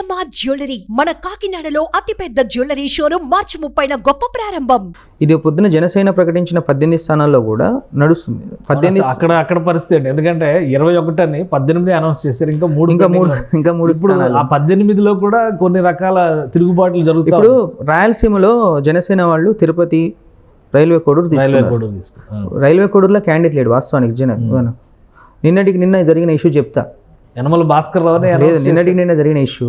CMR jewellery. మన కాకినాడలో అతిపెద్ద జ్యువెలరీ షోరూమ్ మార్చి ముప్పైన గొప్ప ప్రారంభం. ఇది పొద్దున జనసేన ప్రకటించిన పద్దెనిమిది స్థానాల్లో కూడా నడుస్తుంది. పద్దెనిమిది అక్కడ అక్కడ పరిస్థితి అండి ఎందుకంటే ఇరవై ఒకటి అని పద్దెనిమిది అనౌన్స్ చేశారు. ఇంకా మూడు ఇంకా మూడు. ఇంకా మూడు ఇప్పుడు స్థానాలు. ఆ పద్దెనిమిదిలో కూడా కొన్ని రకాల తిరుగుబాట్లు జరుగుతాయి ఇప్పుడు రాయలసీమలో జనసేన వాళ్ళు తిరుపతి రైల్వే కోడూరు రైల్వే కోడూరులో క్యాండిడేట్ లేడు వాస్తవానికి జన నిన్నటికి నిన్న జరిగిన ఇష్యూ చెప్తా. యనమల భాస్కర్ రావు లేదు నిన్నటికి నిన్న జరిగిన ఇష్యూ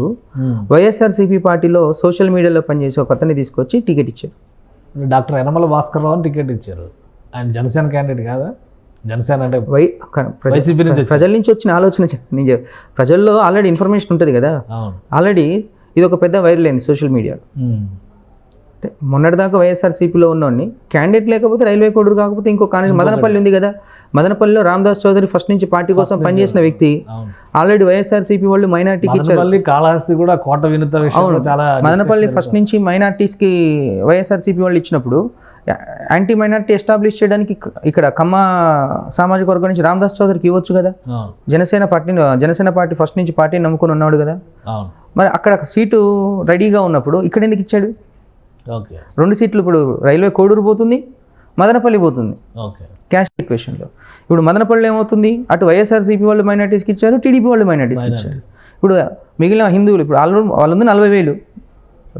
వైఎస్ఆర్సీపీ పార్టీలో సోషల్ మీడియాలో పనిచేసే ఒక అతన్ని తీసుకొచ్చి టికెట్ ఇచ్చారు. డాక్టర్ యనమల భాస్కర్ రావు టికెట్ ఇచ్చారు. ఆయన జనసేన క్యాండిడేట్ కాదా? జనసేన అంటే వై వైసీపీ నుంచి ప్రజల నుంచి వచ్చిన ఆలోచన నేను ప్రజల్లో ఆల్రెడీ ఇన్ఫర్మేషన్ ఉంటుంది కదా. ఆల్రెడీ ఇది ఒక పెద్ద వైరల్ అయింది సోషల్ మీడియాలో. అంటే మొన్నటిదాకా వైఎస్ఆర్సీపీలో ఉన్నోడిని. క్యాండిడేట్ లేకపోతే రైల్వే కోడూరు కాకపోతే ఇంకో కాలేజ్ మదనపల్లి ఉంది కదా. మదనపల్లిలో రామదాస్ చౌదరి ఫస్ట్ నుంచి పార్టీ కోసం పనిచేసిన వ్యక్తి. ఆల్రెడీ వైఎస్ఆర్సీపీ వాళ్ళు మైనార్టీకి ఇచ్చారు. కాళహస్తి కూడా కోట వినుత మదనపల్లి ఫస్ట్ నుంచి మైనార్టీస్కి వైఎస్ఆర్సీపీ వాళ్ళు ఇచ్చినప్పుడు యాంటీ మైనార్టీ ఎస్టాబ్లిష్ చేయడానికి ఇక- ఇక్కడ కమ్మ సామాజిక వర్గం నుంచి రామదాస్ చౌదరికి ఇవ్వచ్చు కదా? Janasena party Janasena party first నుంచి పార్టీని నమ్ముకొని ఉన్నాడు కదా? మరి అక్కడ సీటు రెడీగా ఉన్నప్పుడు ఇక్కడ ఎందుకు ఇచ్చాడు? రెండు సీట్లు ఇప్పుడు రైల్వే కోడూరు పోతుంది మదనపల్లి పోతుంది. ఓకే. క్యాస్ట్ ఈక్వేషన్లో ఇప్పుడు మదనపల్లి ఏమవుతుంది? అటు వైఎస్ఆర్సీపీ వాళ్ళు మైనార్టీస్కి ఇచ్చారు టీడీపీ వాళ్ళు మైనార్టీస్కి ఇచ్చారు. ఇప్పుడు మిగిలిన హిందువులు ఇప్పుడు వాళ్ళు వాళ్ళు ఉంది నలభై వేలు.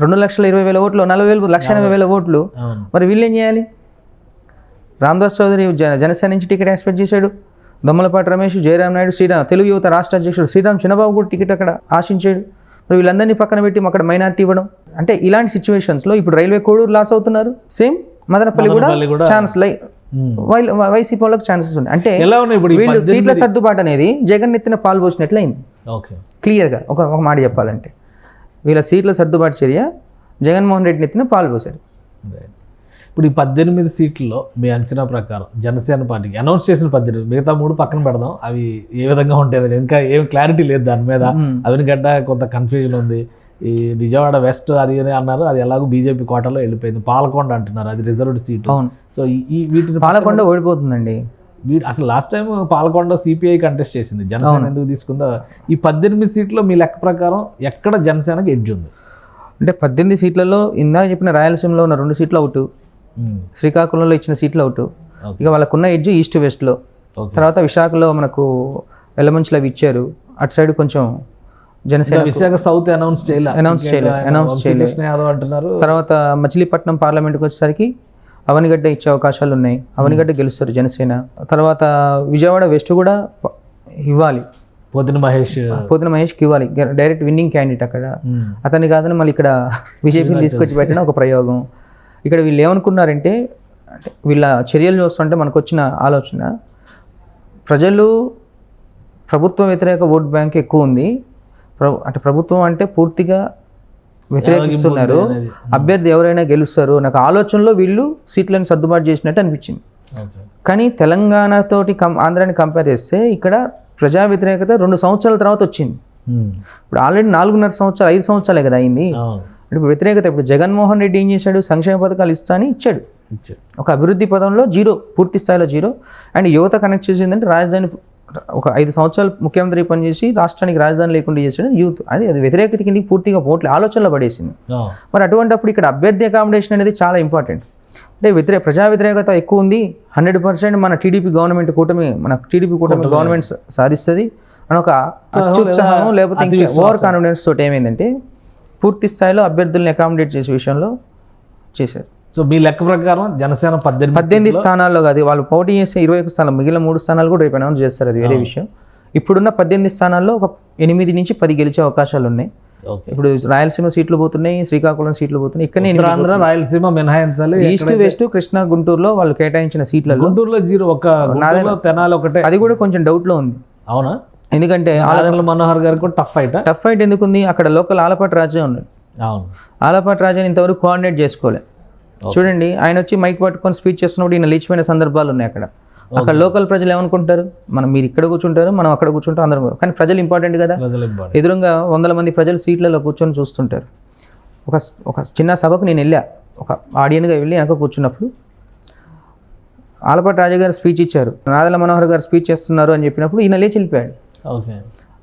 రెండు లక్షల ఇరవై వేల ఓట్లు నలభై వేలు లక్ష ఎనభై వేల ఓట్లు. మరి వీళ్ళు ఏం చేయాలి? రామదాస్ చౌదరి జన జనసేన నుంచి టికెట్ ఎక్స్పెక్ట్ చేశాడు. దమ్మలపాటి రమేష్ జయరామ్ నాయుడు శ్రీరామ్ తెలుగు యువత రాష్ట్ర అధ్యక్షుడు శ్రీరామ్ చిన్నబాబు కూడా టికెట్ అక్కడ ఆశించాడు. మరి వీళ్ళందరినీ పక్కన పెట్టి అక్కడ మైనార్టీ ఇవ్వడం. అంటే ఇలాంటి సిచ్యువేషన్స్లో ఇప్పుడు రైల్వే కోడూరు లాస్ అవుతున్నారు. సేమ్ మదనపల్లి కూడా ఛాన్స్ లై. ఉమ్. వై- వైసీపీ వాళ్ళకి ఛాన్సెస్ ఉన్నాయి. అంటే ఎలా ఉన్నాయి ఇప్పుడు వీళ్ళు సీట్ల సర్దుబాటు అనేది జగన్ ఎత్తిన పాలు పోసినట్లయింది. ఓకే. క్లియర్గా ఒక ఒక మాట చెప్పాలంటే. వీళ్ళ సీట్ల సర్దుబాటు చర్య జగన్మోహన్ రెడ్డిని ఎత్తిన పాలు పోసారు Right. ఇప్పుడు ఈ పద్దెనిమిది సీట్లలో మీ అంచనా ప్రకారం జనసేన పార్టీకి అనౌన్స్ చేసిన పద్దెనిమిది మిగతా మూడు పక్కన పెడదాం. అవి ఏ విధంగా ఉంటాయి ఇంకా ఏం క్లారిటీ లేదు దాని మీద. మ్మ్. అవినిగడ్డ కొంత కన్ఫ్యూజన్ ఉంది. ఈ విజయవాడ వెస్ట్ అది అన్నారు అది ఎలాగో బీజేపీ కోటలో వెళ్ళిపోయింది. పాలకొండ అంటున్నారు అది రిజర్వ్డ్ సీట్ అవును. సో ఈ- వీటిని పాలకొండ ఓడిపోతుందండి. వీ- అసలు last time Palakonda CPI contest చేసింది. జనసేన ఎందుకు తీసుకుందో ఈ పద్దెనిమిది సీట్లో మీ లెక్క ప్రకారం ఎక్కడ జనసేనకి ఎడ్జ్ ఉంది? అంటే పద్దెనిమిది సీట్లలో ఇందాక చెప్పిన రాయలసీమలో ఉన్న రెండు సీట్లు అవుట్. శ్రీకాకుళంలో ఇచ్చిన సీట్లు అవుట్. ఇక వాళ్ళకున్న ఎడ్జ్ ఈస్ట్ వెస్ట్లో. తర్వాత విశాఖలో మనకు ఎలమంచిలో అవి ఇచ్చారు. అటు సైడ్ కొంచెం జనసేన విశాఖ సౌత్ అనౌన్స్ చేయలే. Announce చేయలే, announce చేయలే. కృష్ణ యాదవ్ అంటున్నారు. తర్వాత మచిలీపట్నం పార్లమెంట్కి వచ్చేసరికి అవనిగడ్డ ఇచ్చే అవకాశాలు ఉన్నాయి. అవనిగడ్డ గెలుస్తారు జనసేన. తర్వాత విజయవాడ వెస్ట్ కూడా ఇవ్వాలి. పోతిన మహేష్. పోతున్న మహేష్కి ఇవ్వాలి. డైరెక్ట్ విన్నింగ్ క్యాండిడేట్ అక్కడ. మ్మ్. అతన్ని కాదని మళ్ళీ ఇక్కడ బీజేపీని తీసుకొచ్చి పెట్టిన ఒక ప్రయోగం. ఇక్కడ వీళ్ళు ఏమనుకున్నారంటే అంటే వీళ్ళ చర్యలు చూస్తుంటే మనకు వచ్చిన ఆలోచన ప్రజలు ప్రభుత్వ వ్యతిరేక ఓట్ బ్యాంక్ ఎక్కువ ఉంది. అంటే ప్రభుత్వం అంటే పూర్తిగా వ్యతిరేకిస్తున్నారు. అభ్యర్థి ఎవరైనా గెలుస్తారు నాకు ఆలోచనలో వీళ్ళు సీట్లను సర్దుబాటు చేసినట్టు అనిపించింది. కానీ తెలంగాణతోటి కం ఆంధ్రాని కంపేర్ చేస్తే ఇక్కడ ప్రజా వ్యతిరేకత రెండు సంవత్సరాల తర్వాత వచ్చింది. ఇప్పుడు ఆల్రెడీ నాలుగున్నర సంవత్సరాలు ఐదు సంవత్సరాలే కదా అయింది. ఇప్పుడు వ్యతిరేకత ఇప్పుడు జగన్మోహన్ రెడ్డి ఏం చేశాడు? సంక్షేమ పథకాలు ఇస్తా అని ఇచ్చాడు. ఒక అభివృద్ధి పదంలో జీరో పూర్తి స్థాయిలో జీరో. అండ్ యువత కనెక్ట్ చేసిందంటే రాజధాని ఒక ఐదు సంవత్సరాలు ముఖ్యమంత్రి పనిచేసి రాష్ట్రానికి రాజధాని లేకుండా చేసాడు యూత్ అది అది వ్యతిరేకత కిందకి పూర్తిగా పోట్లే ఆలోచనలో పడేసింది. మరి అటువంటిప్పుడు ఇక్కడ అభ్యర్థి అకామిడేషన్ అనేది చాలా ఇంపార్టెంట్ అంటే వ్యతిరేక ప్రజా వ్యతిరేకత ఎక్కువ ఉంది. హండ్రెడ్ పర్సెంట్ మన టీడీపీ గవర్నమెంట్ కూటమి మన టీడీపీ కూటమి గవర్నమెంట్ సాధిస్తుంది. అని ఒక అత్యుత్సాహం లేకపోతే ఇంకా ఓవర్ కాన్ఫిడెన్స్ తోటి ఏమైందంటే పూర్తి స్థాయిలో అభ్యర్థుల్ని అకామిడేట్ చేసే విషయంలో చేశారు. సో మీ లెక్క ప్రకారం జనసేన పద్దెనిమిది పద్దెనిమిది స్థానాల్లో కాదు వాళ్ళు పోటీ చేసే ఇరవై ఒక స్థానాలు మిగిలిన మూడు స్థానాలు కూడా రేపు అనౌన్స్ చేస్తారు అది వేరే విషయం. ఇప్పుడున్న పద్దెనిమిది స్థానాల్లో ఒక ఎనిమిది నుంచి పది గెలిచే అవకాశాలు ఉన్నాయి. ఇప్పుడు రాయలసీమ సీట్లు పోతున్నాయి శ్రీకాకుళం సీట్లు పోతున్నాయి ఉత్తరాంధ్ర రాయలసీమ మినహాయించాలి ఈస్ట్ వెస్ట్ కృష్ణా గుంటూరులో వాళ్ళు కేటాయించిన సీట్లలో గుంటూరులో జీరో ఒక తెనాలి ఒకటే. అది కూడా కొంచెం డౌట్లో ఉంది. అవునా? ఎందుకంటే ఆదరణల మనోహర్ గారికి కూడా టఫ్ ఫైట్ టఫ్ ఫైట్ ఎందుకుంది? అక్కడ లోకల్ ఆలపాటి రాజే ఉన్నాడు. అవును. ఆలపాటి రాజాని ఇంతవరకు కోఆర్డినేట్ చేసుకోలే. చూడండి ఆయన వచ్చి మైక్ పట్టుకొని స్పీచ్ చేస్తున్నప్పుడు ఈయన లేచిపోయిన సందర్భాలు ఉన్నాయి అక్కడ. అక్కడ లోకల్ ప్రజలు ఏమనుకుంటారు? మనం మీరు ఇక్కడ కూర్చుంటారు మనం అక్కడ కూర్చుంటాం అందరం. కానీ ప్రజలు ఇంపార్టెంట్ కదా? ఎదురుగా వందల మంది ప్రజలు సీట్లలో కూర్చొని చూస్తుంటారు. ఒక ఒక చిన్న సభకు నేను వెళ్ళా. ఒక ఆడియన్గా వెళ్ళి వెనక కూర్చున్నప్పుడు ఆలపాటి రాజా గారు స్పీచ్ ఇచ్చారు. నాదల మనోహర్ గారు స్పీచ్ చేస్తున్నారు అని చెప్పినప్పుడు ఈయన లేచి వెళ్ళిపోయాడు.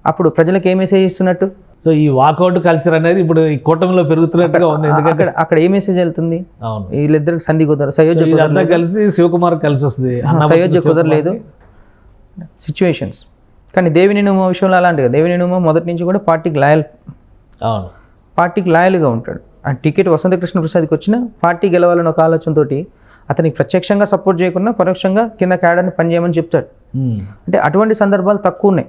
అప్పుడు ప్రజలకు ఏ మెసేజ్ ఇస్తున్నట్టు? సో ఈ వాకౌట్ కల్చర్ అనేది ఇప్పుడు ఈ కూటమిలో పెరుగుతున్నట్టుగా ఉంది. ఎందుకంటే అక్కడ ఏ మెసేజ్ వెళ్తుంది? అవును. వీళ్ళిద్దరికి సంధి కుదర సయోధ్య సో ఇదంతా కలిసి శివకుమార్ కలిసి వస్తుంది శివకుమార్ని- కుదరలేదు. సిచ్యువేషన్స్ కానీ దేవిని నువ్వు విషయంలో అలాంటిగా దేవిని నువ్వు మొదటి నుంచి కూడా పార్టీకి లాయల్ అవును. పార్టీకి లాయల్గా ఉంటాడు. ఆ టికెట్ వసంత కృష్ణ ప్రసాద్కి వచ్చిన పార్టీ గెలవాలని ఒక ఆలోచనతోటి అతనికి ప్రత్యక్షంగా సపోర్ట్ చేయకుండా పరోక్షంగా కింద క్యాడర్ని పనిచేయమని చెప్తాడు. అంటే అటువంటి సందర్భాలు తక్కువ ఉన్నాయి.